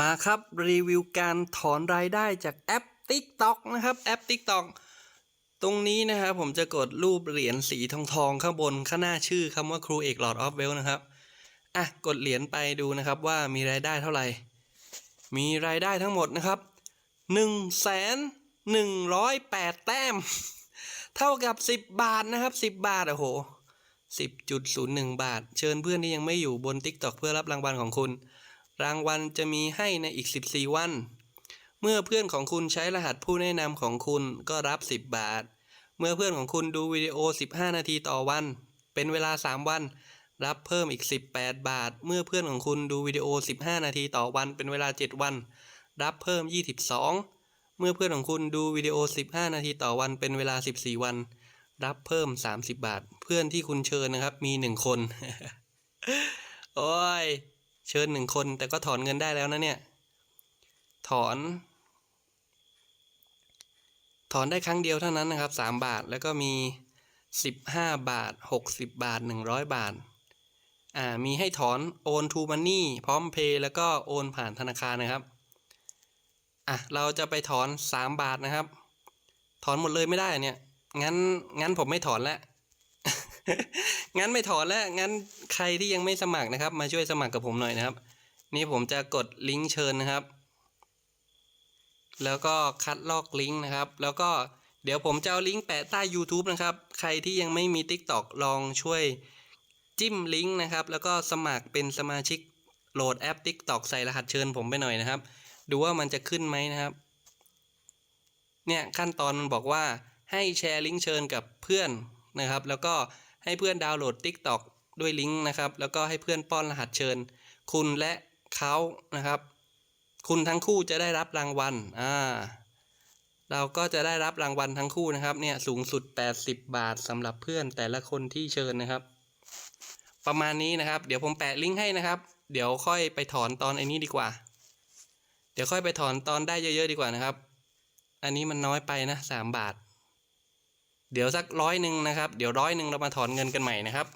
มาครับรีวิวการถอนรายได้จากแอป TikTok นะครับแอป TikTok ตรงนี้นะครับผมจะกดรูปเหรียญสีทองทองๆข้างบนข้างหน้าชื่อคำว่าครูเอกหลอดออฟเวลนะครับอะกดเหรียญไปดูนะครับว่ามีรายได้เท่าไหร่ มีรายได้ทั้งหมดนะครับ1นึ่งแสนหนึ่งร้อยแปดแต้ม เท่ากับ 10 บาทนะครับ 10 บาทโอ้โห10.01 บาท เชิญเพื่อนที่ยังไม่อยู่บน TikTok เพื่อรับรางวัลของคุณ รางวัลจะมีให้ในอีก 14 วัน เมื่อเพื่อนของคุณใช้รหัสผู้แนะนำของคุณก็รับ 10 บาท เมื่อเพื่อนของคุณดูวิดีโอ 15 นาทีต่อวัน เป็นเวลา 3 วัน รับเพิ่มอีก 18 บาท เมื่อเพื่อนของคุณดูวิดีโอ 15 นาทีต่อวัน เป็นเวลา 7 วัน รับเพิ่ม 22 เมื่อเพื่อนของคุณดูวิดีโอ 15 นาทีต่อวัน เป็นเวลา 14 วัน รับเพิ่ม 30 บาท เพื่อนที่คุณเชิญนะครับ มี 1 คน โอ้ย เชิญหนึ่งคนแต่ก็ถอนเงินได้แล้วนะเนี่ย ถอน ถอนได้ครั้งเดียวเท่านั้นนะครับสามบาทแล้วก็มีสิบห้าบาทหกสิบบาทหนึ่งร้อยบาท อ่า มีให้ถอนโอนทูมันนี่พร้อมเพย์แล้วก็โอนผ่านธนาคารนะครับ อะ เราจะไปถอนสามบาทนะครับ ถอนหมดเลยไม่ได้เนี่ย งั้น งั้นผมไม่ถอนแล้ว งั้นไม่ถอนแล้ว งั้นใครที่ยังไม่สมัครนะครับ มาช่วยสมัครกับผมหน่อยนะครับ นี่ผมจะกดลิงก์เชิญนะครับ แล้วก็คัดลอกลิงก์นะครับ แล้วก็เดี๋ยวผมจะเอาลิงก์แปะใต้ YouTube นะครับ ใครที่ยังไม่มี TikTok ลองช่วยจิ้มลิงก์นะครับ แล้วก็สมัครเป็นสมาชิกโหลดแอป TikTok ใส่รหัสเชิญผมไปหน่อยนะครับ ดูว่ามันจะขึ้นไหมนะครับ เนี่ยขั้นตอนมันบอกว่าให้แชร์ลิงก์เชิญกับเพื่อนนะครับ แล้วก็ ให้เพื่อนดาวน์โหลด TikTok ด้วยลิงก์นะครับ แล้วก็ให้เพื่อนป้อนรหัสเชิญ คุณและเขานะครับ คุณทั้งคู่จะได้รับรางวัลอ่าเราก็จะได้รับรางวัลทั้งคู่นะครับเนี่ยสูงสุด 80 บาทสำหรับเพื่อนแต่ละคนที่เชิญนะครับ ประมาณนี้นะครับ เดี๋ยวผมแปะลิงก์ให้นะครับ เดี๋ยวค่อยไปถอนตอนไอ้นี้ดีกว่า เดี๋ยวค่อยไปถอนตอนได้เยอะๆดีกว่านะครับ อันนี้มันน้อยไปนะสามบาท เดี๋ยวสักร้อยหนึ่งนะครับ เดี๋ยวร้อยหนึ่งเรามาถอนเงินกันใหม่นะครับ